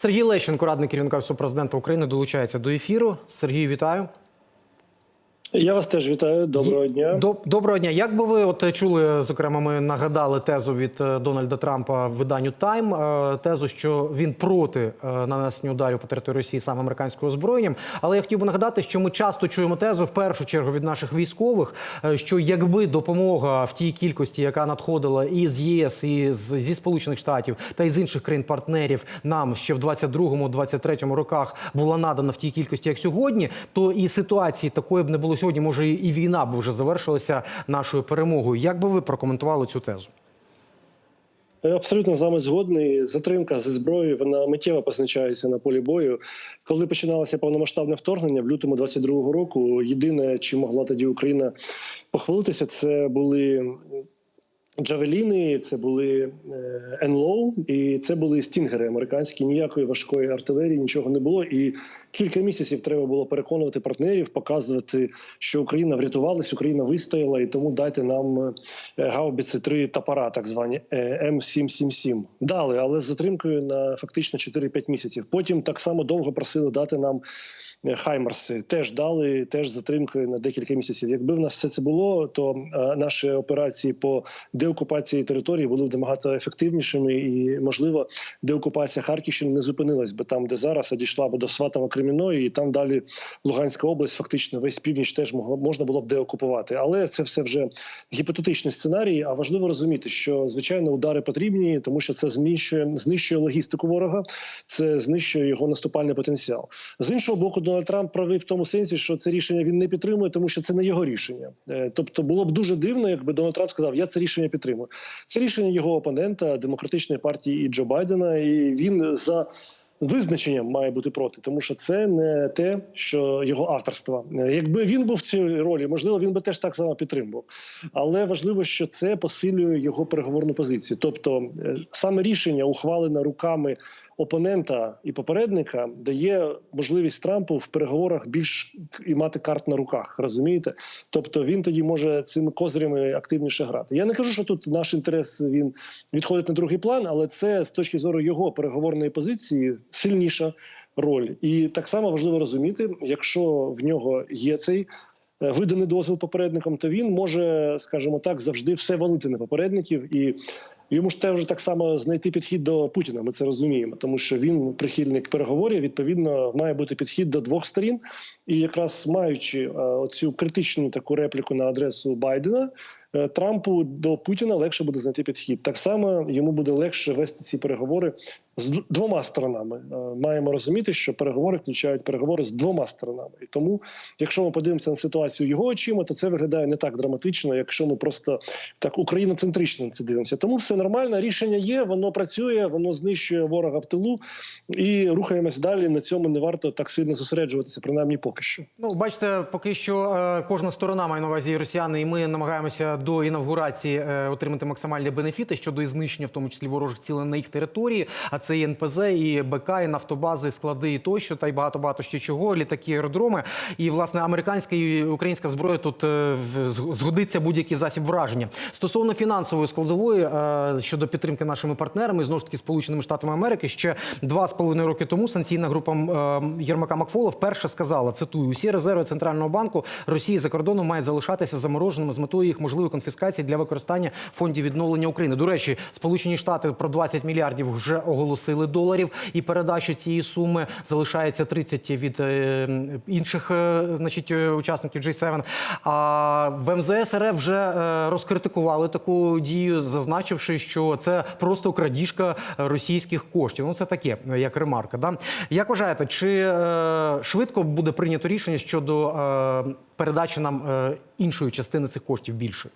Сергій Лещенко, радник керівника президента України, долучається до ефіру. Сергію, вітаю. Я вас теж вітаю. Доброго дня. Доброго дня. Як би ви от чули, зокрема, ми нагадали тезу від е, Дональда Трампа в виданню Тайм, е, тезу, що він проти е, нанесення ударів по території Росії саме американським озброєнням. Але я хотів би нагадати, що ми часто чуємо тезу в першу чергу від наших військових, що якби допомога в тій кількості, яка надходила і з ЄС, і з, зі Сполучених Штатів та й з інших країн-партнерів, нам ще в 22-23 роках була надана в тій кількості, як сьогодні, то і ситуації такої б не було сьогодні. Може, і війна б вже завершилася нашою перемогою. Як би ви прокоментували цю тезу? Абсолютно з вами згодний. Затримка зі зброєю вона миттєво позначається на полі бою. Коли починалося повномасштабне вторгнення в лютому 22-го року, єдине, чим могла тоді Україна похвалитися, це були. Джавеліни, це були е, НЛО і це були стінгери американські. Ніякої важкої артилерії, нічого не було. І кілька місяців треба було переконувати партнерів, показувати, що Україна врятувалась, Україна вистояла, і тому дайте нам е, гаубіці 3 топора, так звані е, М777. Дали, але з затримкою на фактично 4-5 місяців. Потім так само довго просили дати нам. е, Хаймерси теж дали, теж затримкою на декілька місяців. Якби в нас все це було, то наші операції по деокупації території були б набагато ефективнішими, і можливо, деокупація Харківщини не зупинилась би там, де зараз а дійшла б до Сватова Кремінної, і там далі Луганська область, фактично весь північ теж можна було б деокупувати. Але це все вже гіпотетичний сценарій. А важливо розуміти, що звичайно удари потрібні, тому що це знищує знищує логістику ворога, це знищує його наступальний потенціал. З іншого боку, Дональд Трамп правий в тому сенсі, що це рішення він не підтримує, тому що це не його рішення. Е, Тобто було б дуже дивно, якби Дональд Трамп сказав, я це рішення підтримую. Це рішення його опонента демократичної партії і Джо Байдена, і він за. Визначенням має бути проти, тому що це не те, що його авторство. Якби він був в цій ролі, можливо, він би теж так само підтримував. Але важливо, що це посилює його переговорну позицію. Тобто, е, саме рішення, ухвалене руками опонента і попередника, дає можливість Трампу в переговорах більш і мати карт на руках. Розумієте? Тобто він тоді може цими козирями активніше грати. Я не кажу, що тут наш інтерес він відходить на другий план, але це з точки зору його переговорної позиції сильніша роль. І так само важливо розуміти, якщо в нього є цей. е, Виданий дозвіл попередникам, то він може, скажімо так, завжди все валити на попередників, і йому ж теж так само знайти підхід до Путіна. Ми це розуміємо, тому що він прихильник переговорів. Відповідно, має бути підхід до двох сторін. І якраз маючи е, оцю критичну таку репліку на адресу Байдена, е, Трампу до Путіна легше буде знайти підхід. Так само йому буде легше вести ці переговори з двома сторонами. Е, Маємо розуміти, що переговори включають переговори з двома сторонами. І тому, якщо ми подивимося на ситуацію його очима, то це виглядає не так драматично, якщо ми просто так україноцентрично на це дивимося. Тому все нормально. Рішення є, воно працює, воно знищує ворога в тилу і рухаємось далі. На цьому не варто так сильно зосереджуватися, принаймні поки що. Ну, бачите, поки що е, кожна сторона має на увазі росіяни, і ми намагаємося до інавгурації е, отримати максимальні бенефіти щодо і знищення, в тому числі ворожих цілей на їх території. А це і НПЗ, і БК, і нафтобази, склади, і тощо, та й багато багато ще чого, літаки, аеродроми. І власне американська і українська зброя тут е, згодиться будь-який засіб враження. Стосовно фінансової складової щодо підтримки нашими партнерами, знову ж таки Сполученими Штатами Америки, ще два з половиною роки тому санкційна група е, Єрмака Макфола вперше сказала: цитую, усі резерви центрального банку Росії за кордоном мають залишатися замороженими з метою їх можливої конфіскації для використання фондів відновлення України. До речі, Сполучені Штати про 20 мільярдів вже оголосили доларів, і передачу цієї суми залишається 30 від е, інших е, значить, учасників G7. А в МЗС РФ вже розкритикували таку дію, зазначивши, що це просто крадіжка російських коштів. Ну це таке, як ремарка. Да? Як вважаєте, чи е, швидко буде прийнято рішення щодо е, передачі нам е, іншої частини цих коштів більше?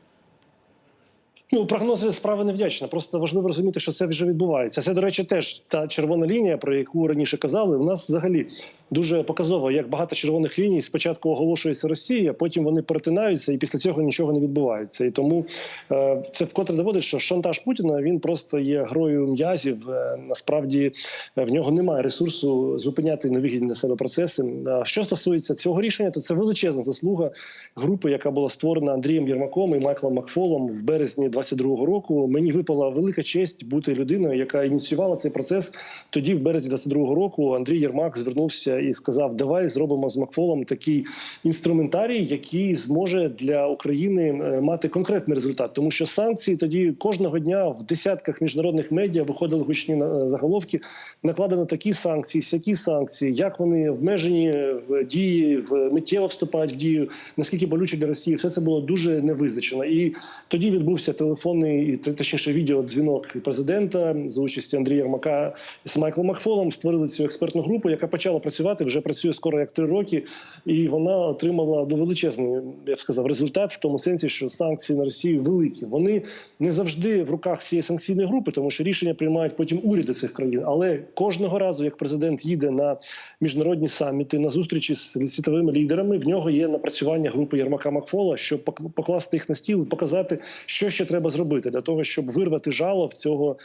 Ну, прогнози справи невдячна. Просто важливо розуміти, що це вже відбувається. Це, до речі, теж та червона лінія, про яку раніше казали. У нас взагалі дуже показово, як багато червоних ліній спочатку оголошується Росія, потім вони перетинаються, і після цього нічого не відбувається. І тому е, це вкотре доводить, що шантаж Путіна він просто є грою м'язів. Е, насправді е, в нього немає ресурсу зупиняти невигідні для себе процеси. Що стосується цього рішення, то це величезна заслуга групи, яка була створена Андрієм Єрмаком і Майклом Макфолом в березні 20 22-го року. Мені випала велика честь бути людиною, яка ініціювала цей процес. Тоді, в березні 22-го року, Андрій Єрмак звернувся і сказав: Давай зробимо з Макфолом такий інструментарій, який зможе для України е, мати конкретний результат, тому що санкції тоді кожного дня в десятках міжнародних медіа виходили гучні е, заголовки. Накладено такі санкції, сякі санкції, як вони обмежені в дії, в миттєво вступають в дію, наскільки болюче для Росії, все це було дуже невизначено. І тоді відбувся телефонний точніше відеодзвінок президента за участі Андрія Єрмака з Майклом Макфолом. Створили цю експертну групу, яка почала працювати вже працює скоро як три роки, і вона отримала ну, величезний, я б сказав, результат в тому сенсі, що санкції на Росію великі. Вони не завжди в руках цієї санкційної групи, тому що рішення приймають потім уряди цих країн. Але кожного разу, як президент їде на міжнародні саміти, на зустрічі з світовими лідерами, в нього є напрацювання групи Єрмака Макфола, щоб пок- покласти їх на стіл і показати, що ще треба зробити для того, щоб вирвати жало в цього.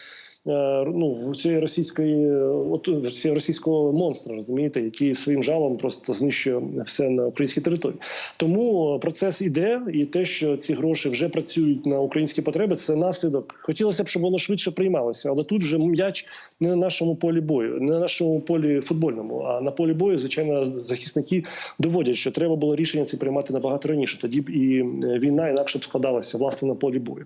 е, Ну, в цієї російської от російського монстра, розумієте, який своїм жалом просто знищує все на українській території. Тому процес іде, і те, що ці гроші вже працюють на українські потреби, це наслідок. Хотілося б, щоб воно швидше приймалося, але тут вже м'яч не на нашому полі бою, не на нашому полі футбольному, а на полі бою, звичайно, захисники доводять, що треба було рішення це приймати набагато раніше. Тоді б і е, війна інакше б складалася власне на полі бою.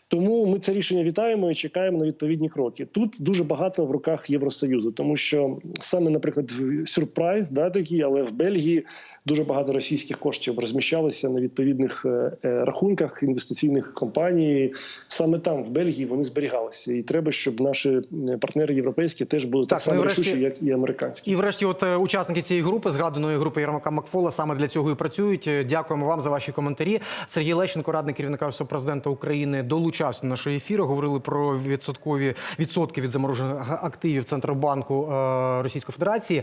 Тому ми це рішення вітаємо і чекаємо на відповідні кроки. Тут дуже багато в руках Євросоюзу, тому що саме, наприклад, в- сюрприз, да, такий, але в Бельгії дуже багато російських коштів розміщалися на відповідних е, е, рахунках інвестиційних компаній. Саме там, в Бельгії, вони зберігалися. І треба, щоб наші е, партнери європейські теж були так, Так, ну само врешті- рішучі, як і американські. І врешті, от учасники цієї групи, згаданої групи Єрмака Макфола, саме для цього і працюють. Дякуємо вам за ваші коментарі. Сергій Лещенко, радник керівника президента України, долучався до нашого ефіру. Говорили про відсоткові відсотки від заморожених активів Центробанку е, Російської Федерації.